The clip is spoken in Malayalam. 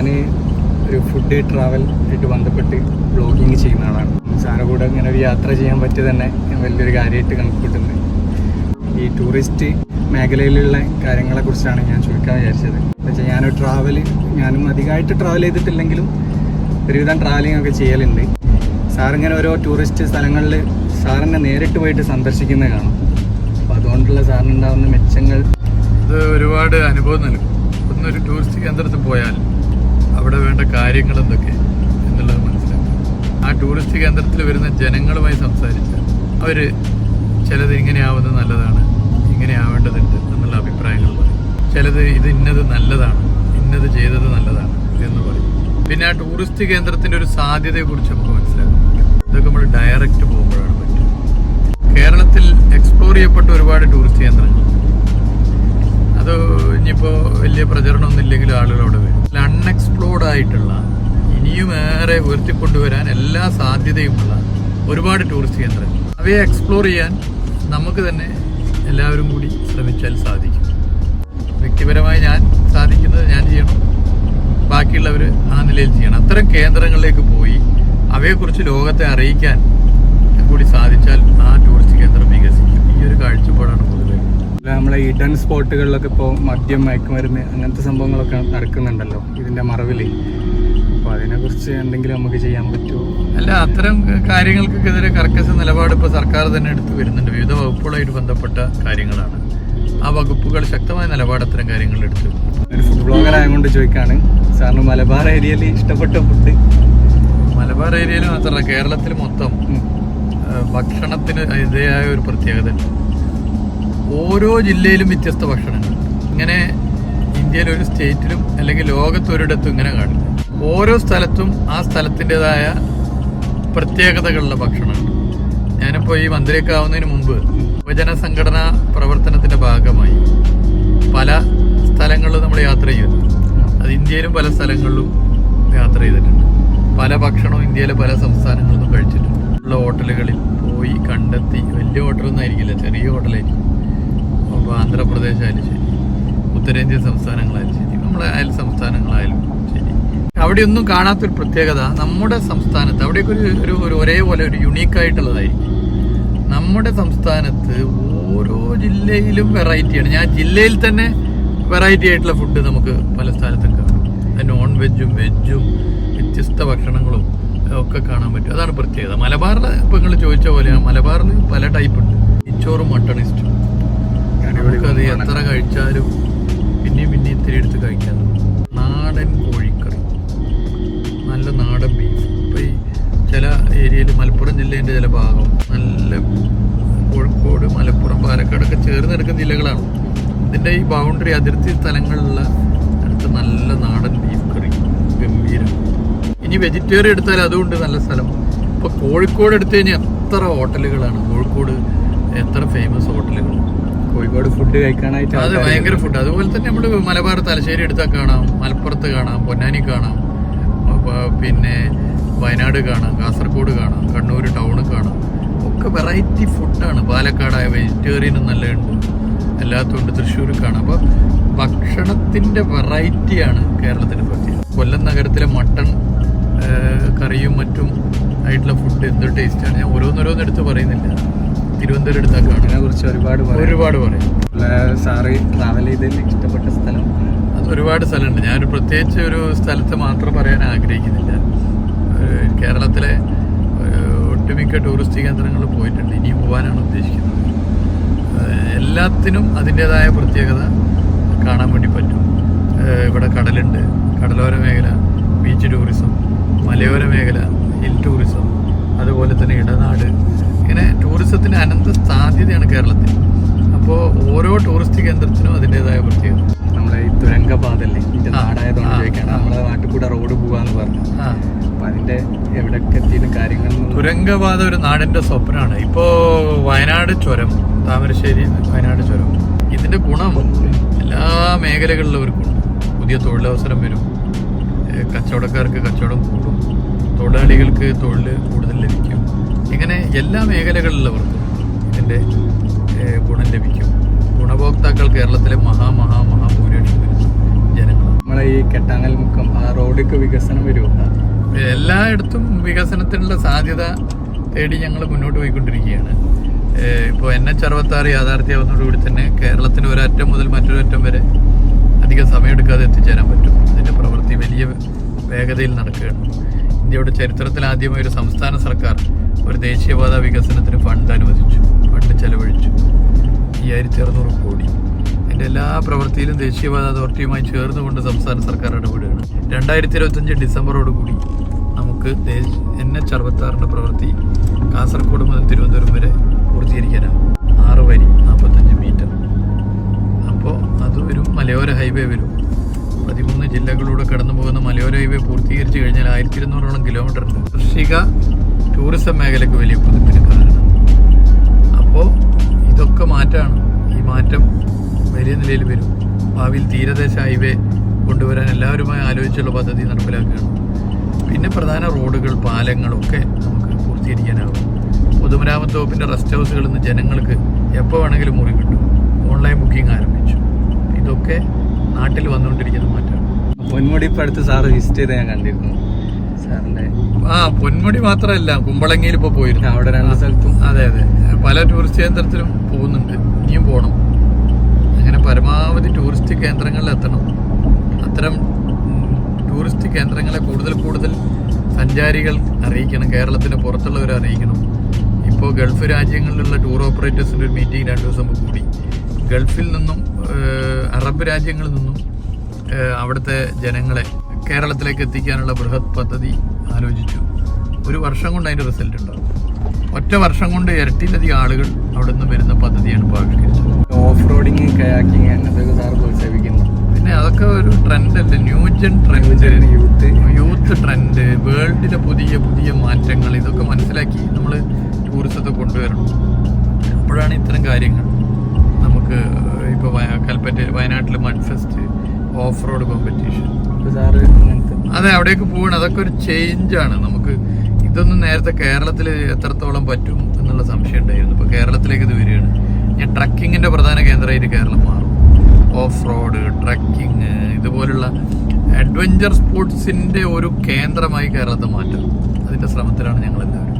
ഞാൻ ഒരു ഫുഡ് ട്രാവൽ ആയിട്ട് ബന്ധപ്പെട്ട് ബ്ലോഗിങ് ചെയ്യുന്ന ആളാണ്. സാറിന് കൂടെ ഇങ്ങനെ ഒരു യാത്ര ചെയ്യാൻ പറ്റി തന്നെ ഞാൻ വലിയൊരു കാര്യമായിട്ട് കണക്കൂട്ടുന്നത് ഈ ടൂറിസ്റ്റ് മേഖലയിലുള്ള കാര്യങ്ങളെക്കുറിച്ചാണ് ഞാൻ ചോദിക്കാൻ വിചാരിച്ചത്. പക്ഷേ ഞാനൊരു ട്രാവൽ ഞാനും അധികമായിട്ട് ട്രാവൽ ചെയ്തിട്ടില്ലെങ്കിലും ഒരുവിധം ട്രാവലിംഗ് ഒക്കെ ചെയ്യലുണ്ട്. സാറിങ്ങനെ ഓരോ ടൂറിസ്റ്റ് സ്ഥലങ്ങളിൽ സാറിനെ നേരിട്ട് പോയിട്ട് സന്ദർശിക്കുന്നത് കാണാം. അപ്പോൾ അതുകൊണ്ടുള്ള സാറിനുണ്ടാകുന്ന മെച്ചങ്ങൾ ഇത് ഒരുപാട് അനുഭവം നൽകും. ഒന്നൊരു ടൂറിസ്റ്റ് കേന്ദ്രത്തിൽ പോയാൽ അവിടെ വേണ്ട കാര്യങ്ങൾ എന്തൊക്കെ എന്നുള്ളത് മനസ്സിലാക്കും. ആ ടൂറിസ്റ്റ് കേന്ദ്രത്തിൽ വരുന്ന ജനങ്ങളുമായി സംസാരിച്ചാൽ അവർ ചിലത് ഇങ്ങനെയാവുന്നത് നല്ലതാണ് ഇങ്ങനെ ആവേണ്ടതുണ്ട് എന്നുള്ള അഭിപ്രായങ്ങൾ പറയും. ചിലത് ഇത് ഇന്നത് നല്ലതാണ് ഇന്നത് ചെയ്തത് നല്ലതാണ് എന്ന് പറയും. പിന്നെ ആ ടൂറിസ്റ്റ് കേന്ദ്രത്തിന്റെ ഒരു സാധ്യതയെക്കുറിച്ച് നമുക്ക് മനസ്സിലാക്കാം ഇതൊക്കെ നമ്മൾ ഡയറക്റ്റ് പോകുമ്പോഴാണ് പറ്റും കേരളത്തിൽ എക്സ്പ്ലോർ ചെയ്യപ്പെട്ട ഒരുപാട് ടൂറിസ്റ്റ് കേന്ദ്രങ്ങൾ അത് ഇനിയിപ്പോൾ വലിയ പ്രചരണമൊന്നും ഇല്ലെങ്കിലും ആളുകൾ അവിടെ വരും. അൺഎക്സ്പ്ലോർഡ് ആയിട്ടുള്ള ഇനിയും ഏറെ ഉയർത്തിക്കൊണ്ടുവരാൻ എല്ലാ സാധ്യതയുമുള്ള ഒരുപാട് ടൂറിസ്റ്റ് കേന്ദ്രങ്ങൾ. അവയെ എക്സ്പ്ലോർ ചെയ്യാൻ നമുക്ക് തന്നെ എല്ലാവരും കൂടി ശ്രമിച്ചാൽ സാധിക്കും. വ്യക്തിപരമായി ഞാൻ സാധിക്കുന്നത് ഞാൻ ചെയ്യണം. ബാക്കിയുള്ളവർ ആ നിലയിൽ ചെയ്യണം. അത്തരം കേന്ദ്രങ്ങളിലേക്ക് പോയി അവയെക്കുറിച്ച് ലോകത്തെ അറിയിക്കാൻ കൂടി സാധിച്ചാൽ ആ ടൂറിസ്റ്റ് കേന്ദ്രം വികസിക്കും. ഈ ഒരു കാഴ്ചപ്പാടാണ് പൊതുവെ നമ്മളെ ഈഡൻ സ്പോട്ടുകളിലൊക്കെ ഇപ്പോൾ മദ്യം മയക്കുമരുന്ന് അങ്ങനത്തെ സംഭവങ്ങളൊക്കെ നടക്കുന്നുണ്ടല്ലോ ഇതിന്റെ മറവിൽ അപ്പോൾ അതിനെക്കുറിച്ച് എന്തെങ്കിലും നമുക്ക് ചെയ്യാൻ പറ്റുമോ? അല്ല അത്തരം കാര്യങ്ങൾക്കെതിരെ കർക്കശ നിലപാട് ഇപ്പോൾ സർക്കാർ തന്നെ എടുത്തു വരുന്നുണ്ട്. വിവിധ വകുപ്പുകളായിട്ട് ബന്ധപ്പെട്ട കാര്യങ്ങളാണ്. ആ വകുപ്പുകൾ ശക്തമായ നിലപാട് അത്തരം കാര്യങ്ങളിൽ എടുത്തു. ഒരു ഫുഡ് ബ്ലോഗർ ആയതുകൊണ്ട് ചോദിക്കാണ്. സാറിന് മലബാർ ഏരിയയിൽ ഇഷ്ടപ്പെട്ട ഫുഡ് മലബാർ ഏരിയയിൽ മാത്രമല്ല കേരളത്തിൽ മൊത്തം ഭക്ഷണത്തിന് ഇതേയായ ഒരു പ്രത്യേകത. ഉണ്ട് ഓരോ ജില്ലയിലും വ്യത്യസ്ത ഭക്ഷണങ്ങൾ. ഇങ്ങനെ ഇന്ത്യയിലെ ഒരു സ്റ്റേറ്റിലും അല്ലെങ്കിൽ ലോകത്തൊരിടത്തും ഇങ്ങനെ കാണില്ല ഓരോ സ്ഥലത്തും ആ സ്ഥലത്തിന്റെതായ പ്രത്യേകതകളുള്ള ഭക്ഷണങ്ങൾ. ഞാനിപ്പോൾ ഈ മന്ത്രിയൊക്കെ മുമ്പ് യുവജന സംഘടനാ പ്രവർത്തനത്തിന്റെ ഭാഗമായി പല സ്ഥലങ്ങളിലും നമ്മൾ യാത്ര ചെയ്തു. അത് ഇന്ത്യയിലും പല സ്ഥലങ്ങളിലും യാത്ര ചെയ്തിട്ടുണ്ട്. പല ഭക്ഷണവും ഇന്ത്യയിലെ പല സംസ്ഥാനങ്ങളിൽ നിന്നും കഴിച്ചിട്ടുണ്ട്. ഉള്ള ഹോട്ടലുകളിൽ പോയി കണ്ടെത്തി. വലിയ ഹോട്ടലൊന്നും ആയിരിക്കില്ല. ചെറിയ ഹോട്ടലായിരിക്കും. അപ്പോൾ ആന്ധ്രാപ്രദേശ് ആയാലും ശരി. ഉത്തരേന്ത്യൻ സംസ്ഥാനങ്ങളായാലും ശരി. നമ്മളെ അയൽ സംസ്ഥാനങ്ങളായാലും ശരി. അവിടെയൊന്നും കാണാത്തൊരു പ്രത്യേകത നമ്മുടെ സംസ്ഥാനത്ത് അവിടെയൊക്കെ ഒരു ഒരു ഒരു ഒരേപോലെ ഒരു യുണീക്കായിട്ടുള്ളതായിരിക്കും. നമ്മുടെ സംസ്ഥാനത്ത് ഓരോ ജില്ലയിലും വെറൈറ്റിയാണ്. ഞാൻ ജില്ലയിൽ തന്നെ വെറൈറ്റി ആയിട്ടുള്ള ഫുഡ് നമുക്ക് പല സ്ഥലത്തും കാണാം. നോൺ വെജും വെജും വ്യത്യസ്ത ഭക്ഷണങ്ങളും ഒക്കെ കാണാൻ പറ്റും. അതാണ് പ്രത്യേകത. മലബാറിൽ ഇപ്പം നിങ്ങൾ ചോദിച്ച പോലെയാണ് മലബാറിൽ പല ടൈപ്പ് ഉണ്ട്. ഇച്ചോറും ഇഷ്ടം. നമുക്കത് എത്ര കഴിച്ചാലും പിന്നെയും പിന്നെ ഇത്തിരി എടുത്ത് കഴിക്കാൻ നാടൻ കോഴിക്കറി. നല്ല നാടൻ ബീഫ് ഇപ്പം ഈ ചില ഏരിയയിൽ മലപ്പുറം ജില്ലേന്റെ ചില ഭാഗം നല്ല കോഴിക്കോട് മലപ്പുറം പാലക്കാടൊക്കെ ചേർന്ന് കിടക്കുന്ന ജില്ലകളാണ്. ഇതിന്റെ ഈ ബൗണ്ടറി അതിർത്തി സ്ഥലങ്ങളിലുള്ള അടുത്ത് നല്ല നാടൻ ബീഫ് കറി. ഗംഭീരം. ഇനി വെജിറ്റേറിയൻ എടുത്താൽ അതുകൊണ്ട് നല്ല സ്ഥലം. ഇപ്പോൾ കോഴിക്കോട് എടുത്തു കഴിഞ്ഞാൽ എത്ര ഹോട്ടലുകളാണ്. കോഴിക്കോട് എത്ര ഫേമസ് ഹോട്ടലുകൾ. കോഴിക്കോട് ഫുഡ് കഴിക്കാനായിട്ട് അത് ഭയങ്കര ഫുഡ് അതുപോലെ തന്നെ നമ്മൾ മലബാർ തലശ്ശേരി എടുത്താൽ കാണാം മലപ്പുറത്ത് കാണാം പൊന്നാനി കാണാം പിന്നെ വയനാട് കാണാം കാസർഗോഡ് കാണാം കണ്ണൂർ ടൗണ് കാണാം. ഒക്കെ വെറൈറ്റി ഫുഡാണ് പാലക്കാടായ വെജിറ്റേറിയനും നല്ലതുണ്ട്. എല്ലാത്തുണ്ട് തൃശ്ശൂർ കാണാം. അപ്പോൾ ഭക്ഷണത്തിന്റെ വെറൈറ്റിയാണ് കേരളത്തിന് പറ്റിയത് കൊല്ലം നഗരത്തിലെ മട്ടൺ കറിയും മറ്റും ആയിട്ടുള്ള ഫുഡ് എന്തൊരു ടേസ്റ്റാണ് ഞാൻ ഓരോന്നോരോന്നെടുത്ത് പറയുന്നില്ല. തിരുവനന്തപുരം അതിനെക്കുറിച്ച് ഒരുപാട് ഒരുപാട് പറയും. അല്ല, സാറ് ട്രാവൽ ചെയ്തതിൽ ഇഷ്ടപ്പെട്ട സ്ഥലം? അത് ഒരുപാട് സ്ഥലമുണ്ട്. ഞാൻ പ്രത്യേകിച്ച് ഒരു സ്ഥലത്ത് മാത്രം പറയാൻ ആഗ്രഹിക്കുന്നില്ല. കേരളത്തിലെ ഒട്ടുമിക്ക ടൂറിസ്റ്റ് കേന്ദ്രങ്ങളിൽ പോയിട്ടുണ്ട്. ഇനിയും പോകാനാണ് ഉദ്ദേശിക്കുന്നത്. എല്ലാത്തിനും അതിന്റെതായ പ്രത്യേകത കാണാൻ വേണ്ടി പറ്റും ഏഹ് ഇവിടെ കടലുണ്ട് കടലോര മേഖല ബീച്ച് ടൂറിസം മലയോര മേഖല ഹിൽ ടൂറിസം അതുപോലെ തന്നെ ഇടനാട് ഇങ്ങനെ ടൂറിസത്തിന് അനന്ത സാധ്യതയാണ് കേരളത്തിൽ അപ്പോൾ ഓരോ ടൂറിസ്റ്റ് കേന്ദ്രത്തിനും അതിന്റെതായ പ്രത്യേകത നമ്മളെ ഈ തുരങ്കപാതല്ലേ? ഇതിന്റെ നാടായതുകൊണ്ട് ചോദിക്കാണ്. നമ്മളെ നാട്ടിൽ കൂടെ റോഡ് പോവാന്ന് പറഞ്ഞു. അപ്പൊ അതിന്റെ എവിടൊക്കെ എത്തിയതും കാര്യങ്ങൾ തുരങ്കപാത ഒരു നാടിന്റെ സ്വപ്നമാണ്. ഇപ്പോ വയനാട് ചുരം താമരശ്ശേരി വയനാട് ചുരം. ഇതിന്റെ ഗുണം എല്ലാ മേഖലകളിലുള്ളവർക്കുണ്ട് പുതിയ തൊഴിലവസരം വരും. കച്ചവടക്കാർക്ക് കച്ചവടം കൂടും. തൊഴിലാളികൾക്ക് തൊഴിൽ കൂടുതൽ ലഭിക്കും. ഇങ്ങനെ എല്ലാ മേഖലകളിലുള്ളവർക്കും ഇതിന്റെ ഗുണം ലഭിക്കും. ഗുണഭോക്താക്കൾ കേരളത്തിലെ മഹാ മഹാ മഹാഭൂരിപക്ഷം ജനങ്ങൾ നമ്മളെ ഈ കെട്ടാങ്ങൽ മുക്കം ആ റോഡിക്ക് വികസനം വരുമോ എല്ലായിടത്തും വികസനത്തിനുള്ള സാധ്യത തേടി ഞങ്ങൾ മുന്നോട്ട് പോയിക്കൊണ്ടിരിക്കുകയാണ്. ഇപ്പോൾ എൻ എച്ച് അറുപത്താറ് യാഥാർത്ഥ്യമാവുന്നതോടുകൂടി തന്നെ കേരളത്തിന് ഒരറ്റം മുതൽ മറ്റൊരു അറ്റം വരെ അധികം സമയമെടുക്കാതെ എത്തിച്ചേരാൻ പറ്റും. അതിന്റെ പ്രവൃത്തി വലിയ വേഗതയിൽ നടക്കുകയാണ്. ഇന്ത്യയുടെ ചരിത്രത്തിൽ ആദ്യമായി ഒരു സംസ്ഥാന സർക്കാർ ഒരു ദേശീയപാത വികസനത്തിന് ഫണ്ട് അനുവദിച്ചു ഫണ്ട് ചെലവഴിച്ചു. അയ്യായിരത്തി അറുന്നൂറ് കോടി. എന്റെ എല്ലാ പ്രവൃത്തിയിലും ദേശീയപാത അതോറിറ്റിയുമായി ചേർന്നുകൊണ്ട് സംസ്ഥാന സർക്കാർ ഇടപെടുകയാണ് രണ്ടായിരത്തി ഇരുപത്തഞ്ച് ഡിസംബറോട് കൂടി നമുക്ക് എൻ എച്ച് അറുപത്താറിന്റെ പ്രവൃത്തി കാസർഗോഡ് മുതൽ തിരുവനന്തപുരം വരെ പൂർത്തീകരിക്കാനാണ്. ആറ് വരി നാൽപ്പത്തഞ്ച് മീറ്റർ. അപ്പോൾ അത് വരും മലയോര ഹൈവേ വരും. പതിമൂന്ന് ജില്ലകളിലൂടെ കടന്നു പോകുന്ന മലയോര ഹൈവേ പൂർത്തീകരിച്ചു കഴിഞ്ഞാൽ ആയിരത്തി ഇരുന്നൂറോളം കിലോമീറ്റർ കൃഷിക ടൂറിസം മേഖലയ്ക്ക് വലിയ കുതിപ്പിന് കാരണം. അപ്പോൾ മാറ്റം വലിയ നിലയിൽ വരും. ഭാവിയിൽ തീരദേശ ഹൈവേ കൊണ്ടുവരാൻ എല്ലാവരുമായി ആലോചിച്ചുള്ള പദ്ധതി നടപ്പിലാക്കുകയാണ്. പിന്നെ പ്രധാന റോഡുകൾ പാലങ്ങളൊക്കെ നമുക്ക് പൂർത്തീകരിക്കാനാകും. പൊതുമരാമത്ത് വകുപ്പിന്റെ റെസ്റ്റ് ഹൗസുകളിൽ നിന്ന് ജനങ്ങൾക്ക് എപ്പോൾ വേണമെങ്കിലും മുറി കിട്ടും. ഓൺലൈൻ ബുക്കിംഗ് ആരംഭിച്ചു. ഇതൊക്കെ നാട്ടിൽ വന്നുകൊണ്ടിരിക്കുന്ന മാറ്റമാണ്. പൊന്മുടി ഇപ്പോൾ അടുത്ത് സാറ് വിസിറ്റ് ചെയ്ത് ഞാൻ കണ്ടിരുന്നു. സാറിന്റെ ആ പൊന്മുടി മാത്രമല്ല കുമ്പളങ്ങിയിൽ ഇപ്പോൾ പോയിരുന്നു. അവിടെ രണ്ട് സ്ഥലത്തും. അതെ അതെ. പല ടൂറിസ്റ്റ് കേന്ദ്രത്തിലും പോകുന്നുണ്ട്. ഇനിയും പോകണം അങ്ങനെ പരമാവധി ടൂറിസ്റ്റ് കേന്ദ്രങ്ങളിൽ എത്തണം അത്തരം ടൂറിസ്റ്റ് കേന്ദ്രങ്ങളെ കൂടുതൽ കൂടുതൽ സഞ്ചാരികൾ അറിയിക്കണം. കേരളത്തിന് പുറത്തുള്ളവർ അറിയിക്കണം. ഇപ്പോൾ ഗൾഫ് രാജ്യങ്ങളിലുള്ള ടൂർ ഓപ്പറേറ്റേഴ്സിന്റെ ഒരു മീറ്റിംഗ് രണ്ട് ദിവസം മുമ്പ് കൂടി. ഗൾഫിൽ നിന്നും അറബ് രാജ്യങ്ങളിൽ നിന്നും അവിടുത്തെ ജനങ്ങളെ കേരളത്തിലേക്ക് എത്തിക്കാനുള്ള ബൃഹത് പദ്ധതി ആലോചിച്ചു. ഒരു വർഷം കൊണ്ട് അതിന്റെ റിസൾട്ട് ഉണ്ടാവും. ഒറ്റ വർഷം കൊണ്ട് ഇരട്ടിയിലധികം ആളുകൾ അവിടെ നിന്ന് വരുന്ന പദ്ധതിയാണ് ഇപ്പോൾ ആവിഷ്കരിച്ചത്. ഓഫ് റോഡിങ് കയാക്കിങ് അങ്ങനത്തെയൊക്കെ സാർ പ്രോത്സാഹിപ്പിക്കുന്നു. പിന്നെ അതൊക്കെ ഒരു ട്രെൻഡ് അല്ലേ? New gen trend youth youth trend വേൾഡിലെ പുതിയ പുതിയ മാറ്റങ്ങൾ ഇതൊക്കെ മനസ്സിലാക്കി നമ്മൾ ടൂറിസത്തെ കൊണ്ടുവരണം. അപ്പോഴാണ് ഇത്തരം കാര്യങ്ങൾ. നമുക്ക് ഇപ്പോൾ കൽപ്പറ്റ വയനാട്ടിൽ മൺഫെസ്റ്റ് ഓഫ് റോഡ് കോമ്പറ്റീഷൻ സാറ് അതെ അവിടേക്ക് പോകണം അതൊക്കെ ഒരു ചേഞ്ചാണ് നമുക്ക് ഇതൊന്നും നേരത്തെ കേരളത്തിൽ എത്രത്തോളം പറ്റും എന്നുള്ള സംശയം ഉണ്ടായിരുന്നു. ഇപ്പോൾ കേരളത്തിലേക്ക് ഇത് വരികയാണ്. ഞാൻ ട്രക്കിങ്ങിന്റെ പ്രധാന കേന്ദ്രമായിട്ട് കേരളം മാറും. ഓഫ് റോഡ് ട്രക്കിങ് ഇതുപോലുള്ള അഡ്വഞ്ചർ സ്പോർട്സിന്റെ ഒരു കേന്ദ്രമായി കേരളത്തെ മാറ്റാം അതിന്റെ ശ്രമത്തിലാണ് ഞങ്ങളെല്ലാവരും.